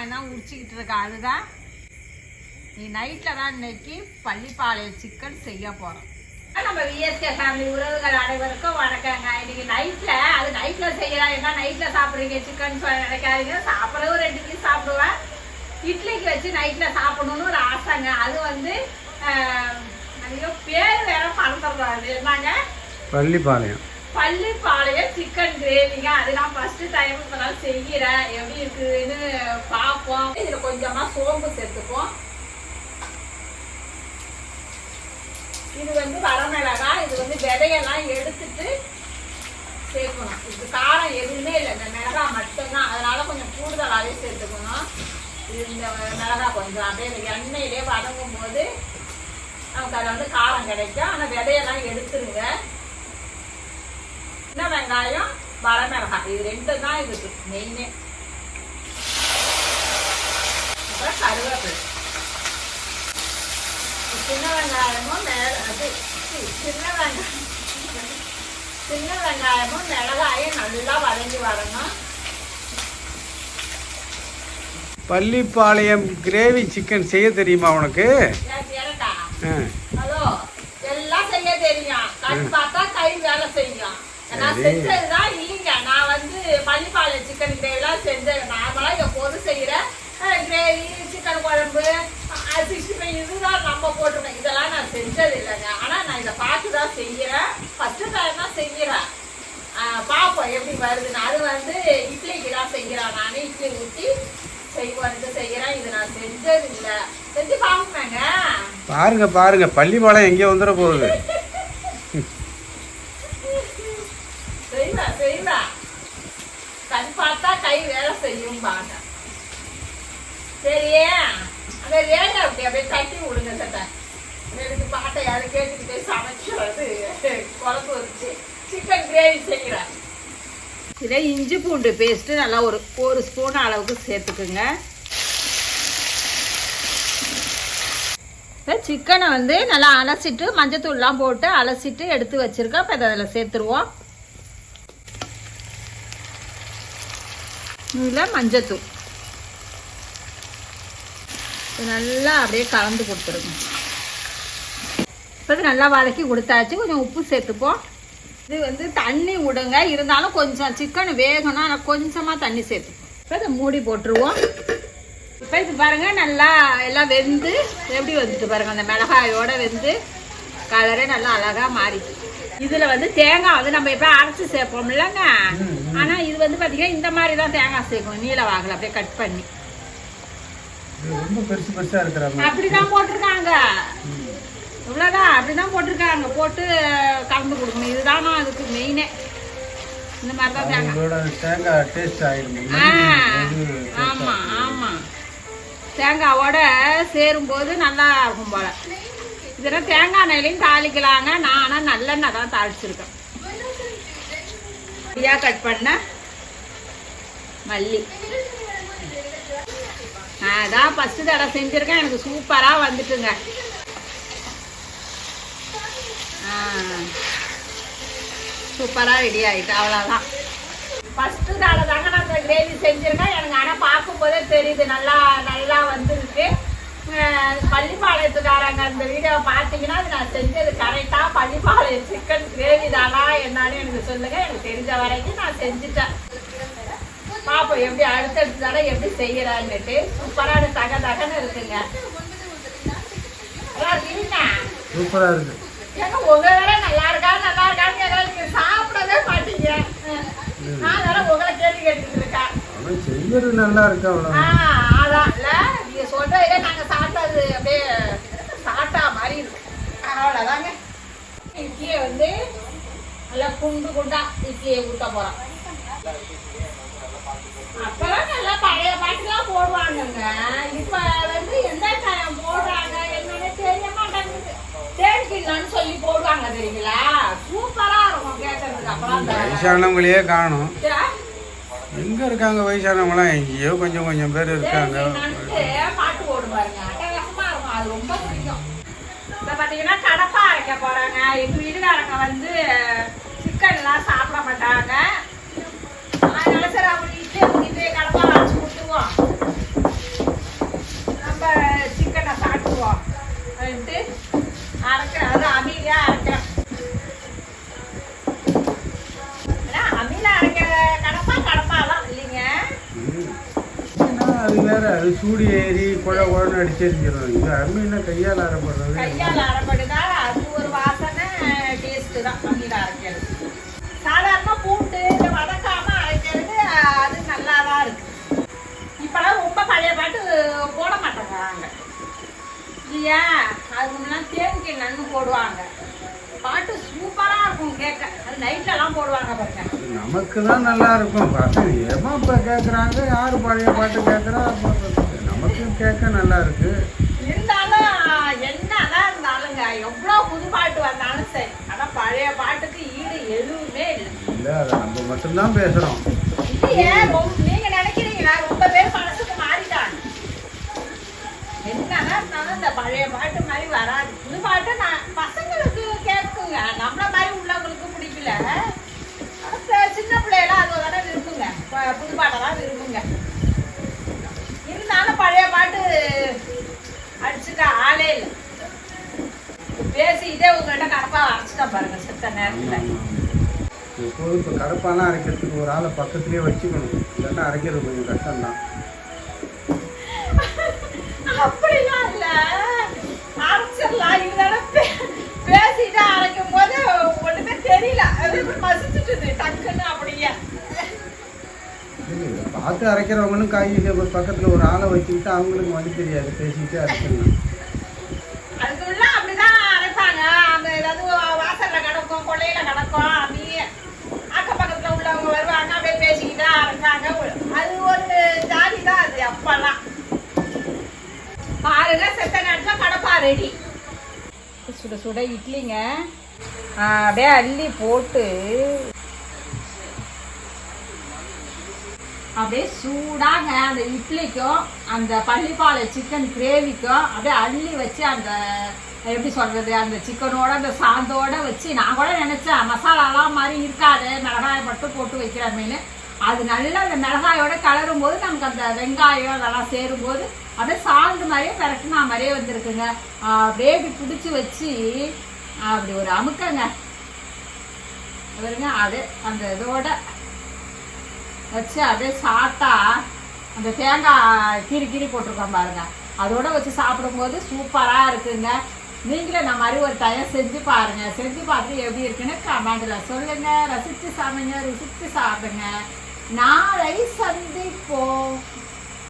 வெங்காயம் தான் உரிச்சிக்கிட்டு இருக்கா அதுதான். நீ நைட்டில் தான் இன்னைக்கு பள்ளிப்பாளையம் சிக்கன் செய்ய போகிறோம் நம்ம விஎஸ்கே ஃபேமிலி உறவுகள் அனைவருக்கும் வணக்கங்க. இன்னைக்கு நைட்டில் அது நைட்டில் செய்யலாம் என்ன நைட்டில் சாப்பிட்றீங்க சிக்கன் நினைக்காதீங்க. சாப்பிட்றது ரெண்டு பீஸ் சாப்பிடுவேன். இட்லிக்கு வச்சு நைட்டில் சாப்பிடணும்னு ஒரு ஆசைங்க. அது வந்து ஆஹ், ஐயோ பேர் வேற மறந்துடுறாரு என்னங்க? பள்ளிப்பாளையம். பள்ளிப்பாளையம் சிக்கன் கிரேவிங்க அது நான் ஃபர்ஸ்ட் டைம் இப்போ நான் செய்கிறேன் எப்படி இருக்குதுன்னு பார்ப்போம். இதில் கொஞ்சமா சோம்பு சேர்த்துப்போம். இது வந்து வரமிளகா இது வந்து விதையெல்லாம் எடுத்துட்டு சேர்க்கணும். இது காரம் எதுவுமே இல்லை. இந்த மிளகா மட்டும்தான். அதனால கொஞ்சம் கூடுதலாகவே சேர்த்துக்கணும். இது இந்த மிளகா கொஞ்சம். அப்படியே இந்த எண்ணெயிலே வதங்கும் போது நமக்கு அதில் வந்து காரம் கிடைக்கும். ஆனால் விதையெல்லாம் எடுத்துருங்க. சின்ன வெங்காயம் வரமிளகாய் இது ரெண்டு தான் இதுக்கு மெயினே அப்புறம் கருவேப்பிலை சின்ன வெங்காயமும் அது சின்ன வெங்காயம் சின்ன வெங்காயமும் மிளகாயும் நல்லா வதங்கி வரணும் பள்ளிப்பாளையம் கிரேவி சிக்கன் செய்ய தெரியுமா உனக்கு ஹலோ எல்லாம் செய்ய தெரியும் பார்த்தா கை வேலை செய்யும் நான். செஞ்சதுதான் இல்லைங்க. நான் வந்து பள்ளிப்பாளையம் சிக்கன் கிரேவிலாம் செஞ்சேன் நார்மலா எப்போதும் செய்யற கிரேவி சிக்கன் குழம்பு சிக்ஸ்டி ஃபைவ் இதுதான் நம்ம போட்டிருக்கோம். இதெல்லாம் நான் செஞ்சது இல்லைங்க. ஆனா நான் இதை பார்த்து தான் செய்யறேன். ஃபர்ஸ்ட் டைம் தான் செய்யறேன். ஆஹ் பார்ப்போம் எப்படி வருதுன்னு. அது வந்து இட்லிக்கு தான் செய்கிறேன் நான் இட்லி ஊற்றி செய்வோன்ட்டு செய்கிறேன் இது நான் செஞ்சது இல்லை. செஞ்சு பார்ப்பேங்க பாருங்க பாருங்க. பள்ளிப்பாளையம் எங்கேயோ வந்துட போகுது. கை வேலை செய்யும் பாங்க சரியே? அந்த ரேகை அப்படி அப்படியே கட்டி விடுங்க சட்டை. எனக்கு பாட்டை யாரும் கேட்டுக்கிட்டே சமைக்கிறது குழம்பு வச்சு சிக்கன் கிரேவி செய்கிறேன் இதில் இஞ்சி பூண்டு பேஸ்ட்டு நல்லா ஒரு ஒரு ஸ்பூன் அளவுக்கு சேர்த்துக்குங்க. இப்போ சிக்கனை வந்து நல்லா அலசிட்டு மஞ்சத்தூள்லாம் போட்டு அலசிட்டு எடுத்து வச்சுருக்கோம் இப்போ அதில் சேர்த்துருவோம். இதில் மஞ்சத்தூள். நல்லா அப்படியே கலந்து கொடுத்துருங்க. இப்போ இது நல்லா வதக்கி கொடுத்தாச்சு. கொஞ்சம் உப்பு சேர்த்துப்போம். இது வந்து தண்ணி விடுங்க. இருந்தாலும் கொஞ்சம் சிக்கன் வேகணும். ஆனால் கொஞ்சமாக தண்ணி சேர்த்துப்போம். இப்போ இதை மூடி போட்டுருவோம். இப்போ இது பாருங்க நல்லா எல்லாம் வெந்து எப்படி வந்துட்டு பாருங்க அந்த மிளகாயோட வெந்து. கலரே நல்லா அழகா மாறிச்சு. இதுல வந்து தேங்காய் வந்து நம்ம எப்போ அரைச்சி சேர்ப்போம் இல்லைங்க? ஆனா இது வந்து பாத்தீங்கன்னா இந்த மாதிரி தான் தேங்காய் சேர்க்கணும். நீல வாகல அப்படியே கட் பண்ணி. இது ரொம்ப பெருசு பெருசா இருக்கிறாங்க. அப்படிதான் போட்டிருக்காங்க. இவ்வளோதான் அப்படிதான் போட்டிருக்காங்க. போட்டு கலந்து கொடுக்கணும். இதுதான் அதுக்கு மெயினே இந்த மாதிரி தான் தேங்காய். தேங்காய் டேஸ்ட் ஆயிடும் ஆ, ஆமா ஆமா. தேங்காவோட சேரும்போது நல்லா இருக்கும் போல. இதெல்லாம் தேங்காய் எண்ணெயிலையும் தாளிக்கலாங்க. நான் ஆனால் நல்லெண்ணெய் தான் தாளிச்சிருக்கேன். ஃப்ரீயாக கட் பண்ண? மல்லி. நான் அதான் ஃபஸ்ட்டு தடவை செஞ்சுருக்கேன். எனக்கு சூப்பராக வந்துட்டுங்க. சூப்பராக ரெடி ஆகிட்டு அவ்வளோதான் ஃபஸ்ட்டு தடவை தாங்க நான் கிரேவி செஞ்சுருக்கேன். எனக்கு ஆனால் பார்க்கும்போதே தெரியுது நல்லா நல்லா வந்துருக்கு. பள்ளிப்பாளையத்துக்காரங்க அந்த வீடியோவை பார்த்தீங்கன்னா அது நான் செஞ்சது கரெக்டாக பள்ளிப்பாளையம் சிக்கன் கிரேவி தானா என்னன்னு எனக்கு சொல்லுங்கள் எனக்கு தெரிஞ்ச வரைக்கும் நான் செஞ்சுட்டேன். பார்ப்போம் எப்படி அடுத்தடுத்த தடவை எப்படி செய்யறான்னுட்டு. சூப்பரான தக தகன்னு இருக்குங்க. சூப்பரா இருக்கு. ஏங்க உங்க வேலை நல்லா இருக்கா நல்லா இருக்கான்னு கேட்கறேன் நீங்க சாப்பிடவே மாட்டீங்க. நான் வேற உங்களை கேட்டு கேட்டுக்கிட்டு இருக்கேன். செய்யறது நல்லா இருக்கு ஆ, அவ்வளோ அதான் இல்ல நீங்க சொல்றதுல நாங்க சாப்பிட்டது அப்படியே சாப்பிட்டா மாதிரி இருக்கு அவ்வளவுதாங்க. இட்லியை வந்து நல்லா குண்டு குண்டா இட்லியை ஊத்த போறோம். அப்பெல்லாம் நல்லா பழைய பாட்டுலாம் போடுவாங்கங்க. இப்ப வந்து எந்த டைம் போடுறாங்க என்னன்னு தெரிய மாட்டேங்குது. தேடிக்கலான்னு சொல்லி போடுவாங்க தெரியுங்களா? சூப்பரா இருக்கும் கேட்கறதுக்கு அப்புறம் வயசானவங்களையே காணும்? எங்க இருக்காங்க வயசானவங்களாம் எங்கேயோ கொஞ்சம் கொஞ்சம் பேர் இருக்காங்க. அது ரொம்ப பிடிக்கும். இப்போ பார்த்தீங்கன்னா கடப்பா அரைக்க போகிறாங்க எங்கள் வீட்டுக்காரங்க வந்து சிக்கன்லாம் சாப்பிட மாட்டாங்க. அதனால சரி அவங்க இட்லி ஊற்றிட்டு கடப்பா அரைச்சி கொடுத்துருவோம். நம்ம சிக்கனை சாப்பிடுவோம் அப்படின்ட்டு அரைக்க அது அமைதியாக அரைக்க அது வேற அது சூடு ஏறி குழ குழன்னு அடிச்சிருக்கிறோம் எரிஞ்சிடும் இது அம்மின்னா கையால் அரைப்படுறது கையால் அரைப்படுதா அது ஒரு வாசனை டேஸ்ட்டு தான். அம்மியில் அரைக்கிறது. சாதாரணமாக பூண்டு வதக்காம அரைக்கிறது அது நல்லா தான் இருக்கு. இப்போலாம் ரொம்ப பழைய பாட்டு போட மாட்டேங்கிறாங்க இல்லையா? அது முன்னெல்லாம் தேனுக்கு நன்னு போடுவாங்க. பாட்டு இருக்கும் கேட்க அது நைட்லலாம் போடுவாங்க பாருங்க. நமக்கு தான் நல்லா இருக்கும். பசங்க ஏமா இப்போ கேட்குறாங்க யார் பழைய பாட்டு கேட்குறா நமக்கு கேட்க நல்லா இருக்கு. இருந்தாலும் என்னதான் இருந்தாலுங்க எவ்வளோ புது பாட்டு வந்தாலும் சரி ஆனால் பழைய பாட்டுக்கு ஈடு எதுவுமே இல்லை. இல்லை அதை நம்ம மட்டும்தான் பேசுகிறோம் இல்லையே நீங்க நினைக்கிறீங்களா? ரொம்ப பேர் மனசுக்கு மாறிட்டாங்க. என்னதான் இருந்தாலும் இந்த பழைய பாட்டு மாதிரி வராது புது பாட்டு நான் பசங்களுக்கு கேட்குங்க நம்மள மாதிரி உள்ளவங்களுக்கு பிடிக்கல ஆனா ப- சின்ன பிள்ளையெல்லாம் அது தானே விரும்புங்க ப- புது பாட்டை தான் விரும்புங்க. இருந்தாலும் பழைய பாட்டு அடிச்சுக்க ஆளே இல்லை. பேசி இதே உங்கள்கிட்ட கடப்பா அரைச்சிட்டா பாருங்க செத்த நேரத்தில். இப்போ கடப்பாலாம் அரைக்கிறதுக்கு ஒரு ஆளை பக்கத்துலேயே வச்சுக்கணும். இல்லைன்னா அரைக்கிறது கொஞ்சம் கஷ்டம்தான். அப்படிலாம் இல்ல. அரைச்சிடலாம். இருந்தாலும் பேசிட்டு அரைக்கும் போது ஒண்ணுமே தெரியல. அது இப்படி மசிச்சுட்டுது டக்குன்னு பார்த்து அரைக்கிறவங்களும் காய் ஒரு பக்கத்தில் ஒரு ஆளை வச்சுக்கிட்டு அவங்களுக்கு வழி தெரியாது பேசிட்டு அரைச்சிடலாம் அப்படிதான் அரைப்பாங்க. அந்த ஏதாவது கிடக்கும் கிடக்கும் உள்ளவங்க வருவாங்க அப்படியே பேசிக்கிட்டு அரைப்பாங்க. அது ஒரு ஜாதி தான் அது பாருங்க செத்த நேரத்துல கடப்பா ரெடி சுட சுட இட்லிங்க. அப்படியே அள்ளி போட்டு அப்படியே சூடாங்க அந்த இட்லிக்கும் அந்த பள்ளிப்பாளை சிக்கன் கிரேவிக்கும் அப்படியே அள்ளி வச்சு அந்த எப்படி சொல்றது அந்த சிக்கனோட அந்த சாந்தோட வச்சு நான் கூட நினைச்சேன் மசாலாலாம் மாதிரி இருக்காது மிளகாயை மட்டும் போட்டு வைக்கிறமேனு அது நல்லா அந்த மிளகாயோட கலரும் போது நமக்கு அந்த வெங்காயம் அதெல்லாம் சேரும்போது அப்படியே சாந்து மாதிரியே பெரட்டுனா மாதிரியே வந்திருக்குங்க. அப்படியே பிடிச்சி வச்சு அப்படி ஒரு அமுக்கங்க. பாருங்க அது அந்த இதோட வச்சு அப்படியே சாப்பிட்டா அந்த தேங்காய் கீறி கீறி போட்டிருக்கோம் பாருங்க. அதோட வச்சு சாப்பிடும்போது சூப்பராக இருக்குங்க. நீங்களும் நான் மாதிரி ஒரு டயம் செஞ்சு பாருங்க. செஞ்சு பார்த்து எப்படி இருக்குன்னு கமெண்டில் சொல்லுங்க. ரசித்து சமைங்க ருசித்து சாப்பிடுங்க. நாளை சந்திப்போம்.